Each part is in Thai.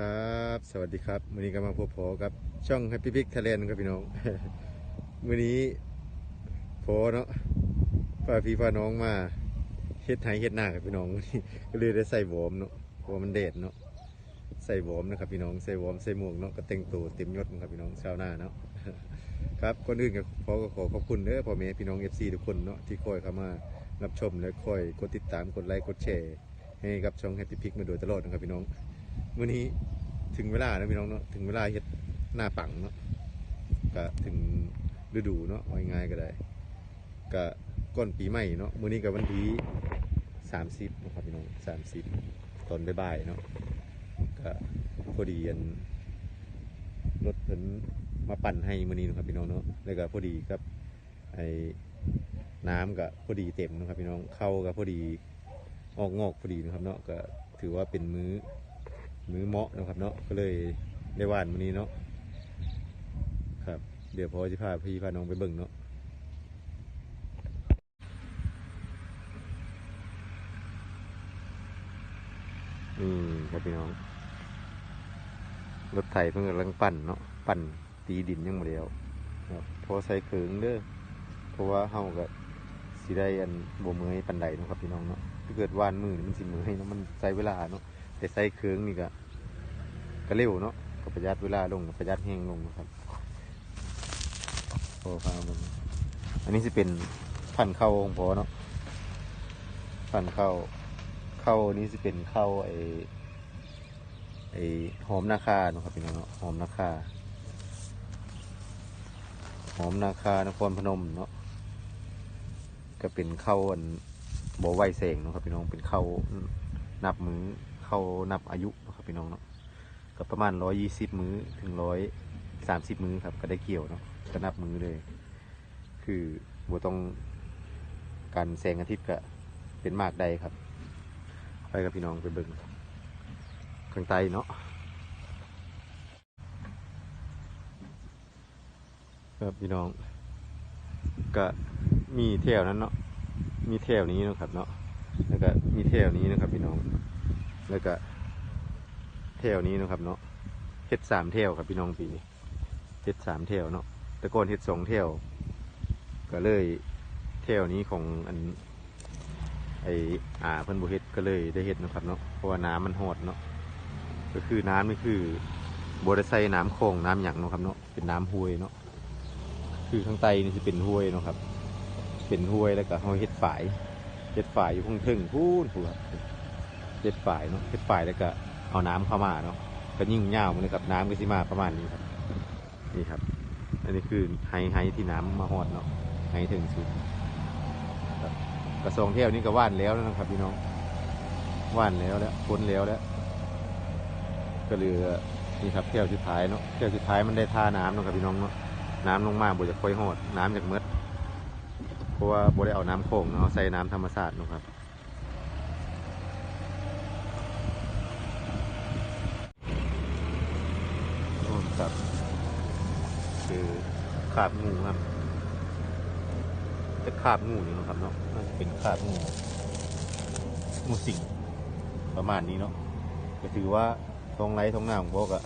ครับ สวัสดีครับวันนี้ก็มาพบพอกับช่อง Happy Pick Thailand ครับพี่น้องวันนี้พอเนาะพาพี่พาน้องมาเฮ็ดไห้เฮ็ดหน้าครับพี่น้องก็เลยได้ใส่วอมเนาะเพราะว่ามันแดดเนาะใส่วอมนะครับพี่น้องใส่วอมใส่หมวกเนาะก็แต่งตัวเต็มยศนะครับพี่น้องชาวหน้าเนาะครับก่อนอื่นก็พอก็ขอขอบคุณเด้อพ่อแม่พี่น้อง FC ทุกคนเนาะที่คอยเข้ามารับชมและคอยกดติดตามกดไลค์กดแชร์ให้กับช่อง Happy Pick มาโดยตลอดนะครับพี่น้อง วันนี้ถึงเวลาแล้วพี่น้องเนาะถึงเวลาเฮ็ดหน้าปังเนาะก็ถึงฤดูเนาะเอาง่ายๆก็ได้ก็ก่อนปีใหม่เนาะมื้อนี้ก็วันที่30นะครับพี่น้อง30ตอนบ่ายๆเนาะก็พอดีอันรถเพิ่นมาปั่นให้มื้อนี้นะครับพี่น้องเนาะแล้วก็พอดีกับไอ้น้ำก็พอดีเต็มนะครับพี่น้องเข้าก็พอดีออกงอกพอดีนะครับเนาะก็ถือว่าเป็นมื้อ มือเหมาะนะครับเนาะก็เลยได้ว่านวันนี้เนาะครับ เดี๋ยวพอจะพาพี่พาน้องไปเบิ่งเนาะนี่ครับพี่น้อง รถไถเพิ่งกำลังปั่นเนาะปั่นตีดินยังบ่แล้วครับพอใส่เขิงเด้อเพราะว่าเฮาก็สิได้อันบ่เมื่อยปันใดเนาะครับพี่น้องเนาะถ้าเกิดว่านมือมันสิเมื่อยเนาะมันใช้เวลาเนาะแต่ใส่เขิงนี่ก็ ก็เร็วเนาะก็ประหยัดเวลาลงประหยัดแห้งลงครับโอ้พามันอันนี้จะเป็นพันธุ์ข้าของพอเนาะพันธุ์ข้าวข้านี้จะเป็นเข้าไอไอหอมนาคาเนาะครับพี่น้องเนาะหอมนาคาหอมนาคานครพนมเนาะก็เป็นเข้าอันบ่ไวแสงเนาะครับพี่น้องเป็นเข้านับมือเข้านับอายุเนาะครับพี่น้องเนาะ ก็ประมาณร้อยยี่สิบมื้อถึงร้อยสามสิบมื้อครับก็ได้เกี่ยวเนาะก็นับมื้อเลย คือบัวต้องการแสงอาทิตย์ก็เป็นมากใดครับ ไปกับพี่น้องไปเบิ่งข้างใต้เนาะครับพี่น้องก็มีแถวนั้นเนาะมีแถวนี้นะครับเนาะแล้วก็มีแถวนี้นะครับพี่น้องแล้วก็ ถวนี้นะครับเนาะเฮ็ดสามแถวครับพี่น้องปีนี้เฮ็ดสามแถวเนาะแต่ก่อนเฮ็ดสองแถวก็เลยแถวนี้ของอันไออ่าเพิ่นบ่เฮ็ดก็เลยได้เฮ็ดนะครับเนาะเพราะว่าน้ำมันหดเนาะก็คือน้ำนี่คือบ่ได้ใส่น้ำคลองน้ำหยังเนาะครับเนาะเป็นน้ำห้วยเนาะคือข้างใต้นี่สิเป็นห้วยเนาะครับ เป็นห้วยแล้วก็เฮาเฮ็ดฝายเฮ็ดฝายอยู่ข้างเทึงพูนพูนเฮ็ดฝายเนาะเฮ็ดฝายแล้วก็ เอาน้ำเข้ามาเนาะก็ยิ่งเงาวมันเลยครับน้ำก็สิมาประมาณนี้ครับ นี่ครับ อันนี้คือไฮไฮที่น้ำมาหอดเนาะไฮถึงสุดกระสองเที่ยวนี้ก็ว่านแล้วนะครับพี่น้องว่านแล้วแล้วพ้นแล้วแล้ว ก็เหลือนี่ครับเที่ยวสุดท้ายเนาะเที่ยวสุดท้ายมันได้ท่าน้ำเนาะครับพี่น้องเนาะน้ำลงมาบ่จะค่อยหอด น้ำจากเมืดเพราะว่าบ่ได้เอาน้ำโขงเนาะเอาใส่น้ำธรรมชาติเนาะครับ ครับ คือขาบงูครับจะขาบงูนี่นะครับเนาะน่าจะเป็นขาบงูงูสิงประมาณนี้เนาะก็ถือว่าท้องไร่ท้องนาของพ่อก็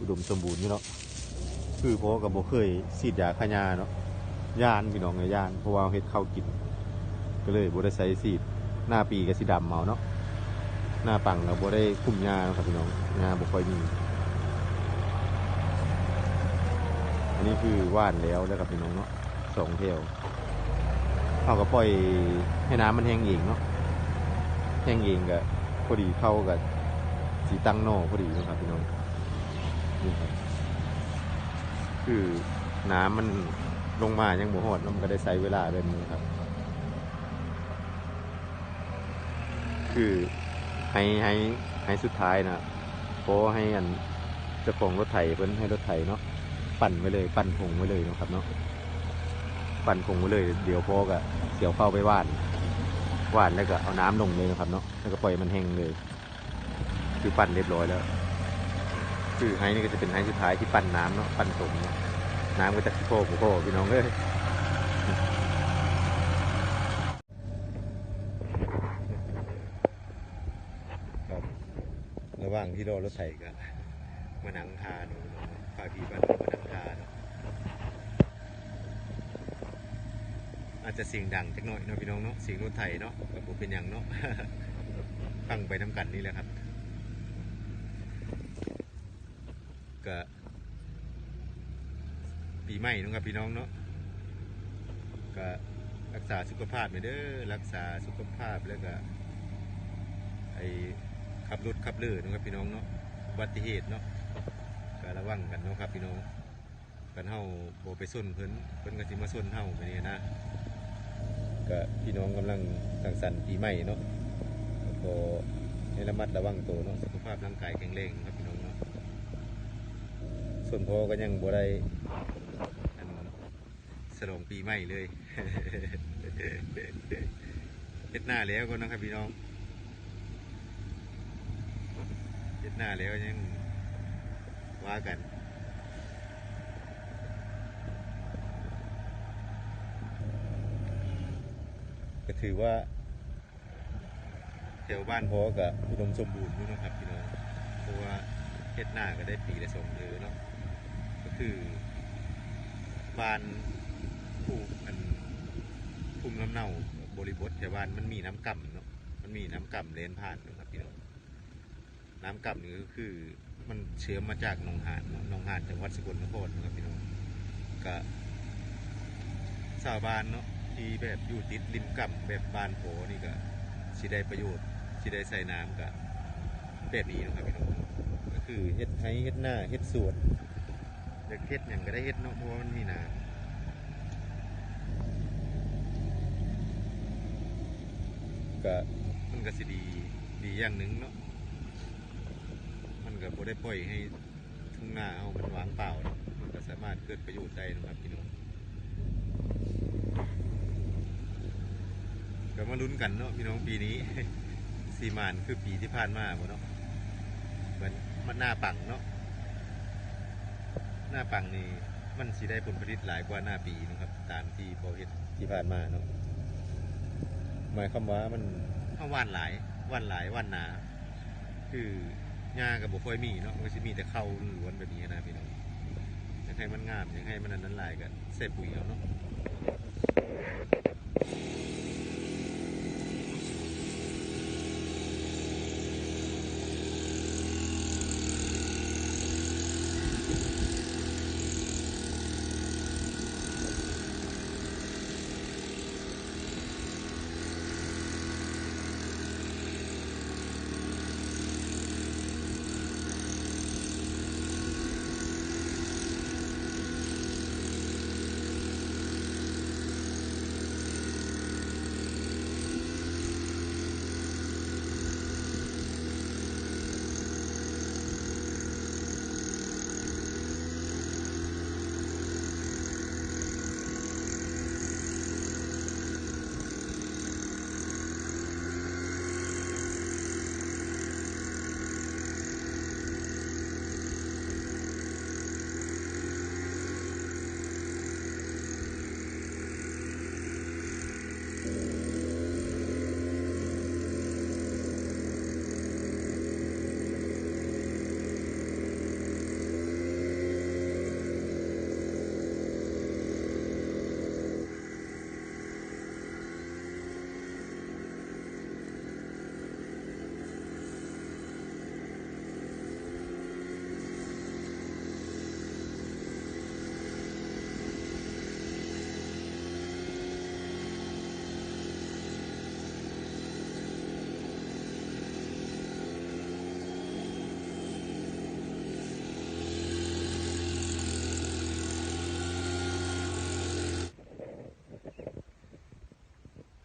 อุดมสมบูรณ์อยู่เนาะคือพ่อกับโบเคยฉีดยาฆ่าเนาะยานพี่น้องไงยานเพราะว่าเฮ็ดข้าวกิน ก็เลยบได้ใส่ฉีดหน้าปีกับสีดำเมาเนาะหน้าปังเราบได้คุมหญ้าเนาะครับพี่น้องหญ้าบ่ค่อยมี อั นี้คือว่านแล้วแล้วกับพี่น้องเนาะสองเที่ยวเอาก็ปล่อยให้น้ำมันแห้งเองเนาะแห้งเองก็พอดีเข้ากับสีตั้งโน่พอดีนะครับพี่น้องนี่ครับคือน้ำมันลงมายังบ่หอดแล้วมันก็ได้ใช้เวลาแบบนี้ครับ คือให้ให้ให้สุดท้ายนะเพราะให้อันเจ้าของรถไถเพิ่นให้รถไถเนาะ ปั่นไว้เลย ปั่นผงไว้เลยนะครับเนาะปั่นผงไว้เลย เดี๋ยวพอกะเดี๋ยวเข้าไปว่านว่านแล้วก็เอาน้ำลงเลยนะครับเนาะแล้วก็ปล่อยมันแห้งเลย คือปั่นเรียบร้อยแล้ว คือไฮนี่ก็จะเป็นไฮสุดท้ายที่ปั่นน้ำเนาะปั่นผงน้ำก็จะโค้โค้พี่น้องเลยระหว่างที่รอรถไถก็มานั่งทานพาพี่บ้านมานั่งทาน อาจจะเสียงดังจักหน่อยเนาะพี่น้องเนาะเสียงรถไถเนาะกับผมเป็นอย่างเนาะฟังไปน้ำกันนี่แหละครับก็ปีใหม่นะครับพี่น้องเนาะก็รักษาสุขภาพไปเด้อรักษาสุขภาพแล้วก็ไอขับรถขับเรือนะครับพี่น้องเนาะอุบัติเหตุเนาะก็ระวังกันเนาะครับพี่น้องกันเฮาโบไปส้นเพิ่นเพิ่นก็สิมาส้นเฮาไปนี่นะ ก็พี่น้องกำลังสังสรรค์ปีใหม่เนาะก็ให้ระมัดระวังตัวเนาะสุขภาพร่างกายแข็งแรงครับพี่น้องเนาะส่วนพ่อก็ยังบ่ได้อันสลองปีใหม่เลยเฮ็ดหน้าแล้วก็นะครับพี่น้องเฮ็ดหน้าแล้วยังว่ากัน ก็ถือว่าแถวบ้านพอก็อุดมสมบูรณ์อยู่นะครับพี่น้องเพราะว่าเฮ็ดหน้าก็ได้ปีละสองเดือนเนาะก็คือบ้านผู้อันภูมิลำเนาบริบทแถวบ้านมันมีน้ำก่ำเนาะมันมีน้ำก่ำเลนผ่านนะครับพี่น้องน้ำก่ำนี่ก็คือมันเชื้อมาจากหนองหานหนองหานจังหวัดสกลนครนะครับพี่น้องก็ชาวบ้านเนาะ ที่แบบอยู่ติดริมก่ำแบบบานโผนี่ก็สิได้ประโยชน์สิได้ใส่น้ำก็แบบนี้นะครับพี่น้องก็คือเฮ็ดไห้เฮ็ดหน้าเฮ็ดสวนอยากเฮ็ดอย่างก็ได้เฮ็ดเนาะเพราะว่ามันมีน้ำก็มันก็สิดีดีอย่างหนึ่งเนาะ มันก็บ่ได้ปล่อยให้ทุ่งนาเอามันวางเปล่า มันก็สามารถเกิดประโยชน์ได้นะครับพี่น้อง มาลุ้นกันเนาะพี่น้องปีนี้สีมานคือปีที่ผ่านมาบ่เนาะเหมือนมันหน้าปังเนาะหน้าปังนี่มันสิได้ผลผลิตหลายกว่าหน้าปีนะครับ ตามที่พอเห็นที่ผ่านมาเนาะหมายความว่ามันเอาว่านหลายว่านหลายว่านหนา คือหญ้ากับบุคอยมีเนาะมันจะมีแต่เข้าล้วนแบบนี้นะพี่น้องอยากให้มันงามอยากให้มันอันนั้นหลายกันเสพปุ๋ยเอาเนาะ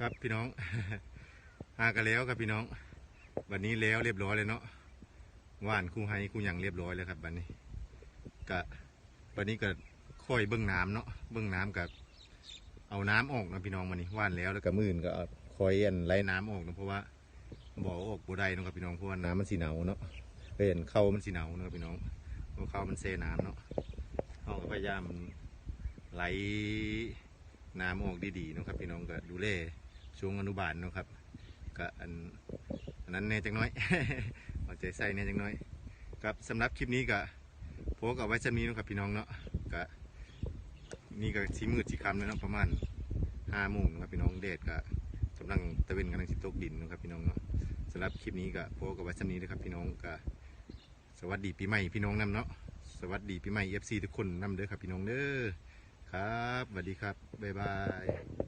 ครับพี่น้องหากันแล้วครับพี่น้อง วันนี้แล้วเรียบร้อยเลยเนาะว่านคู่ไฮคู่หยังเรียบร้อยแล้วครับวันนี้กะวันนี้ก็ค่อยเบื้องน้ำเนาะเบื้องน้ำกับเอาน้ำออกนะพี่น้องวันนี้ว่านแล้วแล้วก็มื่นก็คอยอันไล่น้ำออกนะเพราะว่าบ่อออกบ่ได้นะครับพี่น้องเพราะว่าน้ำมันสีหนาวเนาะเป็นเข้ามันสีหนาวเนาะครับพี่น้องเพราะเข้ามันเซน้ำเนาะเราก็พยายามไหลน้ำออกดีๆนะครับพี่น้องก็ดูแล ช่วงอนุบาลเนาะครับก็อันอันนั้นแน่จังน้อยบาใจใส่เนี่ยจังน้อยครับสำหรับคลิปนี้ก็โพสกับไว้ชั้นนี้เนาะครับพี่น้องเนาะก็นี่ก็สีมืดสีคำแล้วเนาะประมาณห้าโมงนะครับพี่น้องแดดก็กำลังตะเวนกำลังสิตกดินนะครับพี่น้องเนาะสำหรับคลิปนี้ก็โพสกับไว้ชั้นนี้นะครับพี่น้องก็สวัสดีปีใหม่พี่น้องนํเนาะสวัสดีปีใหม่เอฟซีทุกคนนํเด้อครับพี่น้องเด้อครับสวัสดีครับบ๊ายบาย